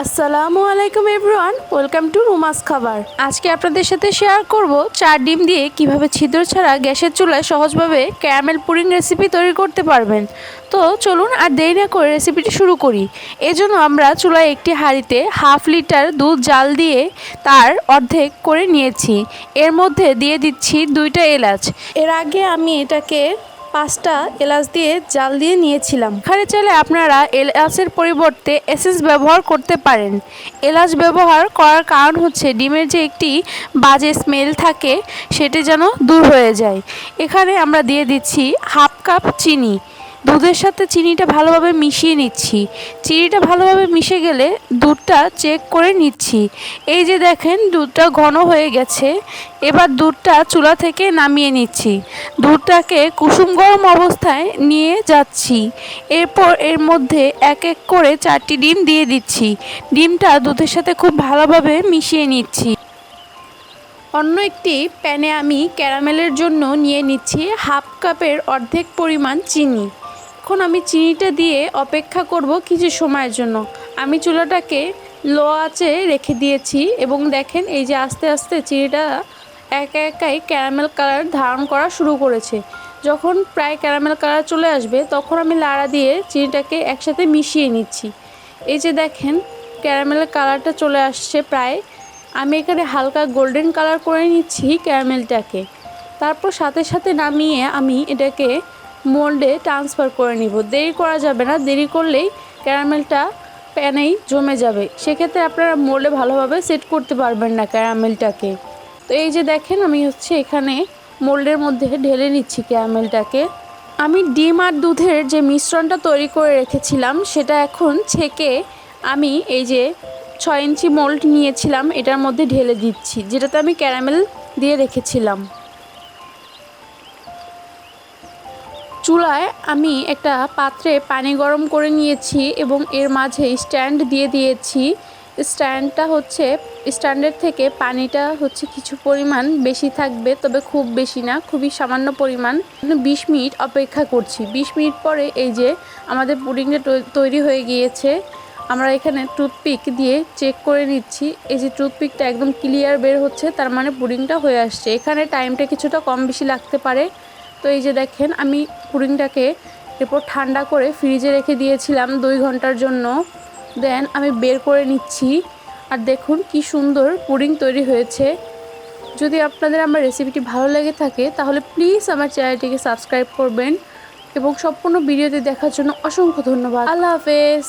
আসসালামু আলাইকুম everyone, welcome to রুমাস খাবার। আজকে আপনাদের সাথে শেয়ার করব চার ডিম দিয়ে কীভাবে ছিদ্র ছাড়া গ্যাসের চুলায় সহজভাবে ক্যারামেল পুডিং রেসিপি তৈরি করতে পারবেন। তো চলুন আর দেরি না করে রেসিপিটি শুরু করি। এজন্য আমরা চুলায় একটি হাঁড়িতে হাফ লিটার দুধ জাল দিয়ে তার অর্ধেক করে নিয়েছি। এর মধ্যে দিয়ে দিচ্ছি দুইটা এলাচ। এর আগে আমি এটাকে পাঁচটা এলাচ দিয়ে জাল দিয়ে নিয়েছিলাম। এখানে চাইলে আপনারা এলাচের পরিবর্তে এসেন্স ব্যবহার করতে পারেন। এলাচ ব্যবহার করার কারণ হচ্ছে ডিমের যে একটি বাজে স্মেল থাকে, সেটি যেন দূর হয়ে যায়। এখানে আমরা দিয়ে দিচ্ছি হাফ কাপ চিনি। দুধের সাথে চিনিটা ভালোভাবে মিশিয়ে নিচ্ছি। চিনিটা ভালোভাবে মিশে গেলে দুধটা চেক করে নিচ্ছি। এই যে দেখেন, দুধটা ঘন হয়ে গেছে। এবার দুধটা চুলা থেকে নামিয়ে নিচ্ছি। দুধটাকে কুসুম গরম অবস্থায় নিয়ে যাচ্ছি। এরপর এর মধ্যে এক এক করে চারটি ডিম দিয়ে দিচ্ছি। ডিমটা দুধের সাথে খুব ভালোভাবে মিশিয়ে নিচ্ছি। অন্য একটি প্যানে আমি ক্যারামেলের জন্য নিয়ে নিচ্ছি হাফ কাপের অর্ধেক পরিমাণ চিনি। এখন আমি চিনিটা দিয়ে অপেক্ষা করব কিছু সময়ের জন্য। আমি চুলাটাকে লো আঁচে রেখে দিয়েছি এবং দেখেন এই যে আস্তে আস্তে চিনিটা একা একাই ক্যারামেল কালার ধারণ করা শুরু করেছে। যখন প্রায় ক্যারামেল কালার চলে আসবে, তখন আমি লাড়া দিয়ে চিনিটাকে একসাথে মিশিয়ে নিচ্ছি। এই যে দেখেন ক্যারামেলের কালারটা চলে আসছে প্রায়। আমি এখানে হালকা গোল্ডেন কালার করে নিচ্ছি ক্যারামেলটাকে। তারপর সাথে সাথে নামিয়ে আমি এটাকে মোল্ডে ট্রান্সফার করে নিব। দেরি করা যাবে না, দেরি করলেই ক্যারামেলটা প্যানেই জমে যাবে। সেক্ষেত্রে আপনারা মোল্ডে ভালোভাবে সেট করতে পারবেন না ক্যারামেলটাকে। তো এই যে দেখেন, আমি হচ্ছে এখানে মোল্ডের মধ্যে ঢেলে নিচ্ছি ক্যারামেলটাকে। আমি ডিম আর দুধের যে মিশ্রণটা তৈরি করে রেখেছিলাম, সেটা এখন ছেঁকে আমি এই যে ছয় ইঞ্চি মোল্ড নিয়েছিলাম, এটার মধ্যে ঢেলে দিচ্ছি, যেটাতে আমি ক্যারামেল দিয়ে রেখেছিলাম। চুলায় আমি একটা পাত্রে পানি গরম করে নিয়েছি এবং এর মাঝে স্ট্যান্ড দিয়ে দিয়েছি। স্ট্যান্ডটা হচ্ছে, স্ট্যান্ডের থেকে পানিটা হচ্ছে কিছু পরিমাণ বেশি থাকবে, তবে খুব বেশি না, খুবই সামান্য পরিমাণ। বিশ মিনিট অপেক্ষা করছি। বিশ মিনিট পরে এই যে আমাদের পুডিংটা তৈরি হয়ে গিয়েছে। আমরা এখানে টুথপিক দিয়ে চেক করে নিচ্ছি। এই যে টুথপিকটা একদম ক্লিয়ার বের হচ্ছে, তার মানে পুডিংটা হয়ে আসছে। এখানে টাইমটা কিছুটা কম বেশি লাগতে পারে। তো এই যে দেখেন, আমি পুডিংটাকে এরপর ঠান্ডা করে ফ্রিজে রেখে দিয়েছিলাম দুই ঘণ্টার জন্য। দেন আমি বের করে নিচ্ছি। আর দেখুন কি সুন্দর পুডিং তৈরি হয়েছে। যদি আপনাদের আমার রেসিপিটি ভালো লেগে থাকে, তাহলে প্লিজ আমার চ্যানেলটিকে সাবস্ক্রাইব করবেন। এবং সম্পূর্ণ ভিডিওতে দেখার জন্য অসংখ্য ধন্যবাদ। আল্লাহ হাফেজ।